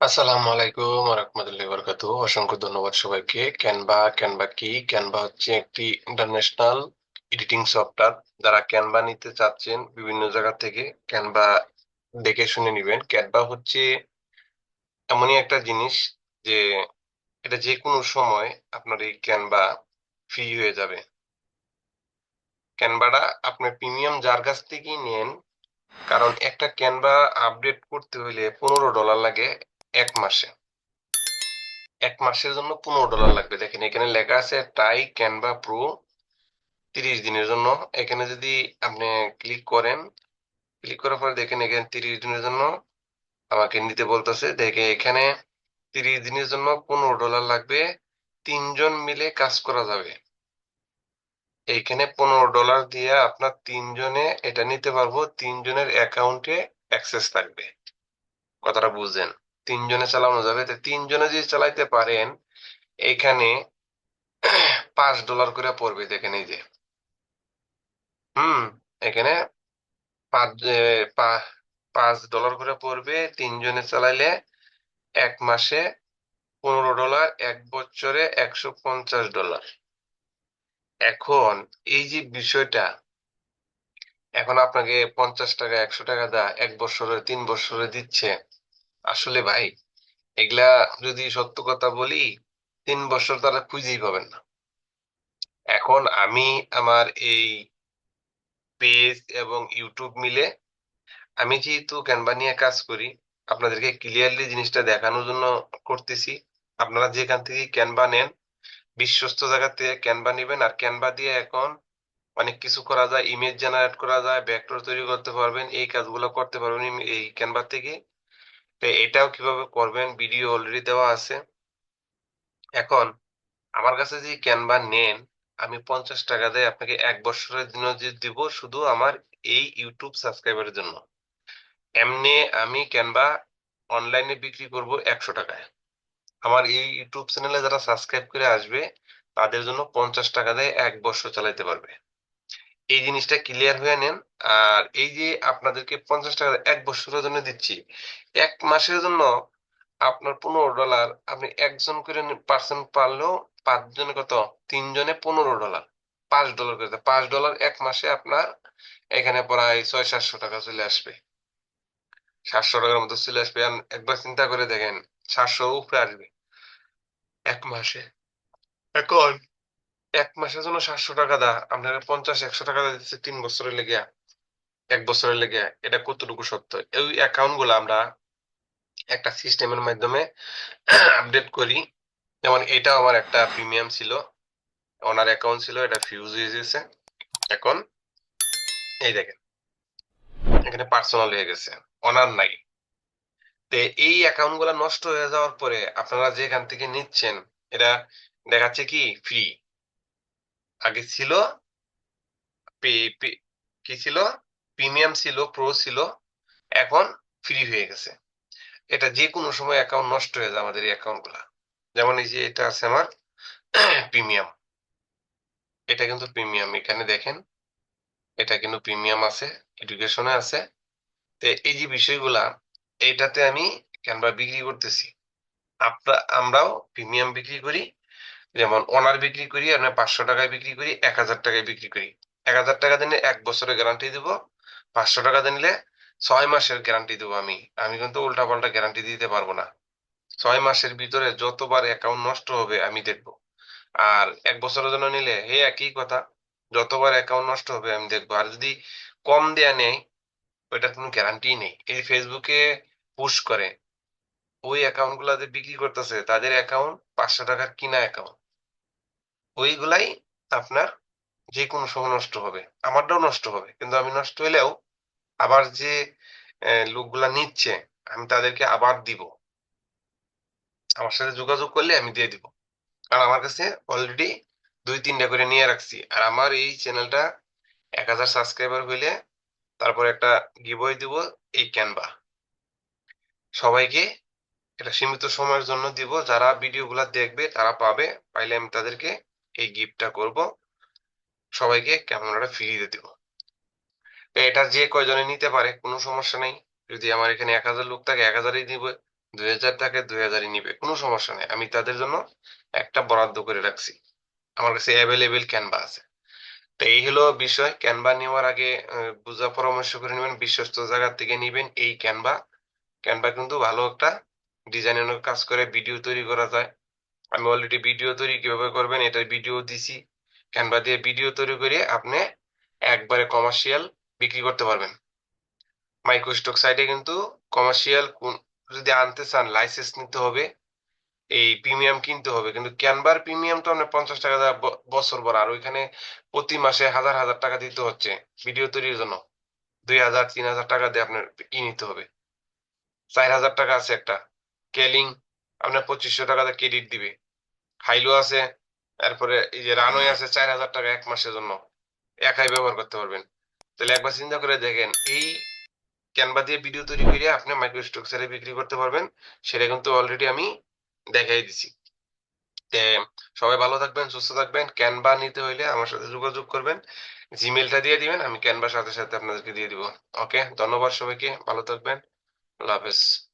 আসসালামু আলাইকুম রহমতুল্লাহি বরকাতু অসংখ্য ধন্যবাদ সবাইকে। ক্যানভা ক্যানভা কি? ক্যানভা হচ্ছে একটি ইন্টারন্যাশনাল এডিটিং সফটওয়্যার যারা ক্যানভা নিতে চাচ্ছেন বিভিন্ন জায়গা থেকে ক্যানভা দেখে শুনে নিবেন। ক্যানভা হচ্ছে এমনই একটা জিনিস যে এটা যে কোনো সময় আপনার এই ক্যানভা ফ্রি হয়ে যাবে। ক্যানভাটা আপনার প্রিমিয়াম যার কাছ থেকেই নেন। কারণ একটা ক্যানভা আপডেট করতে হইলে পনেরো ডলার লাগে। এক মাসে। এক মাসের জন্য পনেরো ডলার লাগবে। দেখেন, এখানে লেখা আছে টাই ক্যানভা প্রো তিরিশ দিনের জন্য। এখানে যদি আপনি ক্লিক করেন ক্লিক করার পরে দেখেন, এখানে তিরিশ দিনের জন্য আমাকে নিতে বলতেছে। দেখে এখানে তিরিশ দিনের জন্য পনেরো ডলার লাগবে। তিনজন মিলে কাজ করা যাবে। এইখানে পনেরো ডলার দিয়ে আপনার তিনজনে এটা নিতে পারব। তিনজনের অ্যাকাউন্টে অ্যাক্সেস থাকবে। কথাটা বুঝছেন? তিনজনে চালানো যাবে। তো তিনজনে যদি চালাইতে পারেন, এখানে পাঁচ ডলার করে পড়বে দেখেন এই যে। হুম, এখানে পাঁচ পাঁচ ডলার করে পড়বে। তিনজনে চালাইলে এক মাসে পনেরো ডলার, এক বছরে একশো পঞ্চাশ ডলার। এখন এই যে বিষয়টা, এখন আপনাকে পঞ্চাশ টাকা, একশো টাকা দা এক বছরে, তিন বছরে দিচ্ছে। আসলে ভাই, এগুলা যদি সত্য কথা বলি, তিন বছর তারা খুঁজেই পাবেন না। এখন আমি আমার এই পেজ এবং ইউটিউব মিলে আমি যেহেতু ক্যানভা নিয়ে কাজ করি, আপনাদেরকে ক্লিয়ারলি জিনিসটা দেখানোর জন্য করতেছি। আপনারা যেখান থেকে ক্যানভা নেন, বিশ্বস্ত জায়গা থেকে ক্যানভা নেবেন। আর ক্যানভা দিয়ে এখন অনেক কিছু করা যায় ইমেজ জেনারেট করা যায় ভেক্টর তৈরি করতে পারবেন, এই কাজগুলো করতে পারবেন এই ক্যানভা থেকে। তো এটাও কীভাবে করবেন? ভিডিও অলরেডি দেওয়া আছে। এখন আমার কাছে যে ক্যানভা নেন, আমি পঞ্চাশ টাকা দিয়ে আপনাকে এক বছরের জন্য যে দিব, শুধু আমার এই ইউটিউব সাবস্ক্রাইবারের জন্য। এমনি আমি ক্যানভা অনলাইনে বিক্রি করব একশো টাকায়। আমার এই ইউটিউব চ্যানেলে যারা সাবস্ক্রাইব করে আসবে, তাদের জন্য পঞ্চাশ টাকা দিয়ে এক বছর চালাইতে পারবে। এই জিনিসটা ক্লিয়ার হয়ে নেন। আর এই যে আপনাদেরকে পঞ্চাশ টাকা এক বছরের জন্য দিচ্ছি, এক মাসের জন্য আপনার পনেরো ডলার আপনি একজন করে পার্সেন্ট পারলেও পাঁচজনে কত? তিনজনে পনেরো ডলার পাঁচ ডলার করে। পাঁচ ডলার এক মাসে আপনার এখানে প্রায় ছয়, সাতশো টাকা চলে আসবে। সাতশো টাকার মতো চলে আসবে। একবার চিন্তা করে দেখেন, সাতশো উপরে আসবে। এক মাসে। এখন এক মাসের জন্য সাতশো টাকা দা, আপনাকে পঞ্চাশ, একশো টাকা দিচ্ছে তিন বছরের লেগে এক বছরের লেগে এটা কতটুকু সত্য? এই অ্যাকাউন্টগুলো আমরা একটা সিস্টেমের মাধ্যমে আপডেট করি। যেমন এটা আমার একটা প্রিমিয়াম ছিল ওনার অ্যাকাউন্ট ছিল, এটা ফিউজ হয়ে গেছে। এখন এই দেখেন, এখানে পার্সোনাল হয়ে গেছে ওনার নাই। তো এই অ্যাকাউন্টগুলা নষ্ট হয়ে যাওয়ার পরে আপনারা যেখান থেকে নিচ্ছেন, এটা দেখাচ্ছে কি ফ্রি আগে ছিল কি ছিল? প্রিমিয়াম ছিল, প্রো ছিল, এখন ফ্রি হয়ে গেছে। এটা যে কোনো সময় অ্যাকাউন্ট নষ্ট হয়ে যায় আমাদের এই অ্যাকাউন্টগুলা। যেমন এই যে এটা আছে আমার প্রিমিয়াম। এটা কিন্তু প্রিমিয়াম। এখানে দেখেন, এটা কিন্তু প্রিমিয়াম আছে এডুকেশনে আছে। তো এই যে বিষয়গুলা, এইটাতে আমি ক্যানভা বিক্রি করতেছি। আমরা আমরাও প্রিমিয়াম বিক্রি করি যেমন ওনার বিক্রি করি, আমরা পাঁচশো টাকায় বিক্রি করি, এক হাজার টাকায় বিক্রি করি। এক হাজার টাকা দিলে এক বছরের গ্যারান্টি দিব, পাঁচশো টাকা দিলে ছয় মাসের গ্যারান্টি দেবো আমি। আমি কিন্তু উল্টা পাল্টা গ্যারান্টি দিতে পারব না। ছয় মাসের ভিতরে যতবার অ্যাকাউন্ট নষ্ট হবে, আমি দেখব। আর এক বছরের জন্য নিলে, হে, একই কথা। যতবার অ্যাকাউন্ট নষ্ট হবে, আমি দেখব। আর যদি কম দেয়া নেই, ওইটার কোনো গ্যারান্টি নেই। এই ফেসবুকে পুশ করে। ওই অ্যাকাউন্ট গুলাতে বিক্রি করতেছে, তাদের অ্যাকাউন্ট পাঁচশো টাকার কিনা অ্যাকাউন্ট ওইগুলাই আপনার যে কোনো সময় নষ্ট হবে। আমারটাও নষ্ট হবে, কিন্তু আমি নষ্ট হলেও আবার যে লোকগুলা নিচ্ছে, আমি তাদেরকে আবার দিব। আমার সাথে যোগাযোগ করলে আমি দিয়ে দিব। কারণ আমার কাছে অলরেডি দুই তিনটা করে নিয়ে রাখছি। আর আমার এই চ্যানেলটা এক হাজার সাবস্ক্রাইবার হইলে তারপর একটা গিভওয়ে দিব এই ক্যানভা সবাইকে এটা সীমিত সময়ের জন্য দিব। যারা ভিডিওগুলো দেখবে, তারা পাবে। পাইলে আমি তাদেরকে এই গিফটটা করব। সবাইকে ক্যামেরাটা ফ্রিতে দিব। তো এটা যে কয়জনে নিতে পারে, কোনো সমস্যা নেই। যদি আমার এখানে এক হাজার লোক থাকে, এক হাজারই দিব। দুই হাজার টাকায় দুই হাজারই নিবে। কোনো সমস্যা নেই। আমি তাদের জন্য একটা বরাদ্দ করে রাখছি। আমার কাছে অ্যাভেলেবেল ক্যানভা আছে। তো এই হলো বিষয়। ক্যানভা নেওয়ার আগে বুঝা পরামর্শ করে নেবেন। বিশ্বস্ত জায়গা থেকে নিবেন এই ক্যানভা ক্যানভা কিন্তু ভালো একটা ডিজাইনের কাজ করে ভিডিও তৈরি করা যায়। আমি অলরেডি ভিডিও তৈরি কীভাবে করবেন এটার ভিডিও দিছি। ক্যানভা দিয়ে ভিডিও তৈরি করে আপনি একবারে কমার্শিয়াল বিক্রি করতে পারবেন। মাইক্রোস্টক সাইটে কিন্তু কমার্শিয়াল যদি আনতে চান লাইসেন্স নিতে হবে। এই প্রিমিয়াম কিনতে হবে। কিন্তু ক্যানভার প্রিমিয়াম তো আপনার পঞ্চাশ টাকা বছর পর। আর ওইখানে প্রতি মাসে হাজার হাজার টাকা দিতে হচ্ছে ভিডিও তৈরির জন্য। দুই হাজার, তিন হাজার টাকা দিয়ে আপনার ই নিতে হবে। চার হাজার টাকা আছে একটা। কেলিং আপনার পঁচিশশো টাকাতে ক্রেডিট দিবে। হাইলো আছে, তারপরে এই যে রানওয়ে আছে, চার হাজার টাকা এক মাসের জন্য। একাই ব্যবহার করতে পারবেন। তাহলে একবার চিন্তা করে দেখেন, এই ক্যানভা দিয়ে ভিডিও তৈরি করে আপনি মাইক্রোস্ট্রাকচারে বিক্রি করতে পারবেন, সেটা কিন্তু অলরেডি আমি দেখাই দিছি। সবাই ভালো থাকবেন, সুস্থ থাকবেন। ক্যানভা নিতে হইলে আমার সাথে যোগাযোগ করবেন। জিমেলটা দিয়ে দিবেন, আমি ক্যানভার সাথে সাথে আপনাদেরকে দিয়ে দিব। ওকে ধন্যবাদ সবাইকে, ভালো থাকবেন। আল্লাহ হাফেজ।